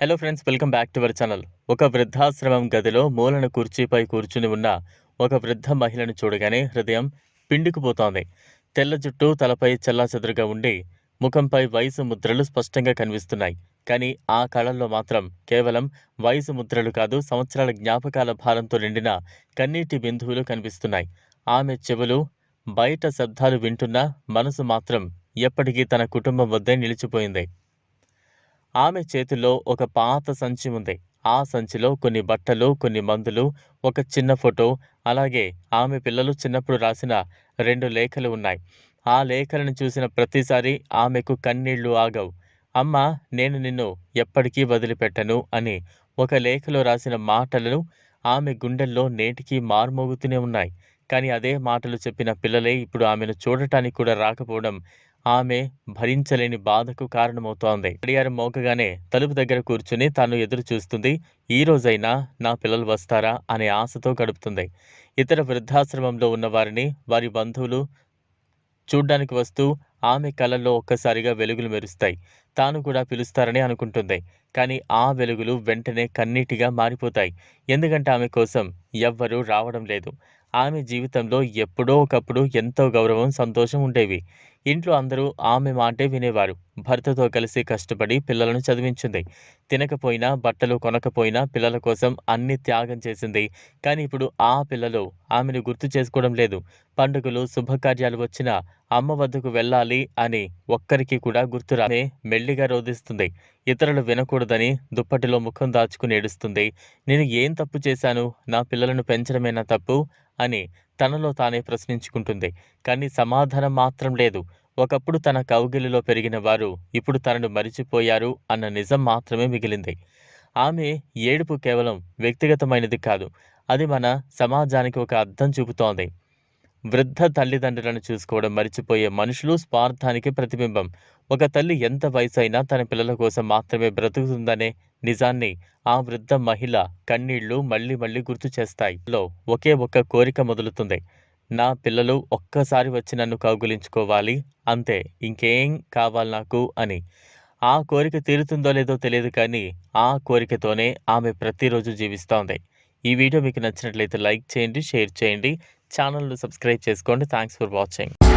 Hello friends welcome back to our channel ఒక వృద్ధాశ్రమం గదిలో మూలన కుర్చీపై కూర్చుని ఉన్న ఒక వృద్ధ మహిళను చూడగానే హృదయం పిండుకుపోతోంది. తెల్ల జుట్టు తలపై చెల్లాచెదురుగా ఉండి ముఖంపై వయసు ముద్రలు స్పష్టంగా కనిపిస్తున్నాయి. కానీ ఆ కళల్లో మాత్రం కేవలం వయసు ముద్రలు కాదు సంవత్సరాల జ్ఞాపకాల భారంతో నిండిన కన్నీటి బిందువులు కనిపిస్తున్నాయి. ఆమె చెవులు బయట శబ్దాలు వింటున్నా మనసు మాత్రం ఎప్పటికీ తన కుటుంబం వద్దే నిలిచిపోయింది. ఆమె చేతిలో ఒక పాత సంచి ఉంది. ఆ సంచిలో కొన్ని బట్టలు కొన్ని మందులు ఒక చిన్న ఫోటో అలాగే ఆమె పిల్లలు చిన్నప్పుడు రాసిన రెండు లేఖలు ఉన్నాయి. ఆ లేఖలను చూసిన ప్రతిసారి ఆమెకు కన్నీళ్ళు ఆగవు. అమ్మ నేను నిన్ను ఎప్పటికీ వదిలిపెట్టను అని ఒక లేఖలో రాసిన మాటలను ఆమె గుండెల్లో నేటికి మార్మోగుతూనే ఉన్నాయి. కానీ అదే మాటలు చెప్పిన పిల్లలే ఇప్పుడు ఆమెను చూడటానికి కూడా రాకపోవడం ఆమె భరించలేని బాధకు కారణమవుతోంది. గడియారం మోకగానే తలుపు దగ్గర కూర్చుని తాను ఎదురు చూస్తుంది ఈ రోజైనా నా పిల్లలు వస్తారా? అనే ఆశతో గడుపుతుంది. ఇతర వృద్ధాశ్రమంలో ఉన్న వారిని వారి బంధువులు చూడ్డానికి వస్తూ ఆమె కళ్ళల్లో ఒక్కసారిగా వెలుగులు మెరుస్తాయి. తాను కూడా పిలుస్తారని అనుకుంటుంది. కానీ ఆ వెలుగులు వెంటనే కన్నీటిగా మారిపోతాయి. ఎందుకంటే ఆమె కోసం ఎవ్వరూ రావడం లేదు. ఆమె జీవితంలో ఎప్పుడో ఒకప్పుడు ఎంతో గౌరవం సంతోషం ఉండేవి. ఇంట్లో అందరూ ఆమె మాటే వినేవారు. భర్తతో కలిసి కష్టపడి పిల్లలను చదివించింది. తినకపోయినా బట్టలు కొనకపోయినా పిల్లల కోసం అన్ని త్యాగం చేసింది. కానీ ఇప్పుడు ఆ పిల్లలు ఆమెను గుర్తు చేసుకోవడం లేదు. పండుగలు శుభకార్యాలు వచ్చినా అమ్మ వద్దకు వెళ్ళాలి అని ఒక్కరికి కూడా గుర్తురానే మెల్లిగా రోధిస్తుంది. ఇతరులు వినకూడదని దుప్పటిలో ముఖం దాచుకుని ఏడుస్తుంది. నేను ఏం తప్పు చేశాను? నా పిల్లలను పెంచడమేనా తప్పు? అని తనలో తానే ప్రశ్నించుకుంటుంది. కానీ సమాధానం మాత్రం లేదు. ఒకప్పుడు తన కౌగిలిలో పెరిగిన వారు ఇప్పుడు తనను మరిచిపోయారు అన్న నిజం మాత్రమే మిగిలింది. ఆమె ఏడుపు కేవలం వ్యక్తిగతమైనది కాదు. అది మన సమాజానికి ఒక అర్థం చూపుతోంది. వృద్ధ తల్లిదండ్రులను చూసుకోవడం మరిచిపోయే మనుషులు స్వార్థానికి ప్రతిబింబం. ఒక తల్లి ఎంత వయసు అయినా తన పిల్లల కోసం మాత్రమే బ్రతుకుతుందనే నిజాన్ని ఆ వృద్ధ మహిళ కన్నీళ్ళు మళ్ళీ మళ్ళీ గుర్తు చేస్తాయి. లో ఒకే ఒక్క కోరిక మొదలుతుంది. నా పిల్లలు ఒక్కసారి వచ్చి నన్ను కౌగులించుకోవాలి. అంతే ఇంకేం కావాలి నాకు అని. ఆ కోరిక తీరుతుందో లేదో తెలియదు కానీ ఆ కోరికతోనే ఆమె ప్రతిరోజు జీవిస్తోంది. ఈ వీడియో మీకు నచ్చినట్లయితే లైక్ చేయండి షేర్ చేయండి. ఛానల్ను సబ్స్క్రైబ్ చేసుకోండి. Thanks for watching.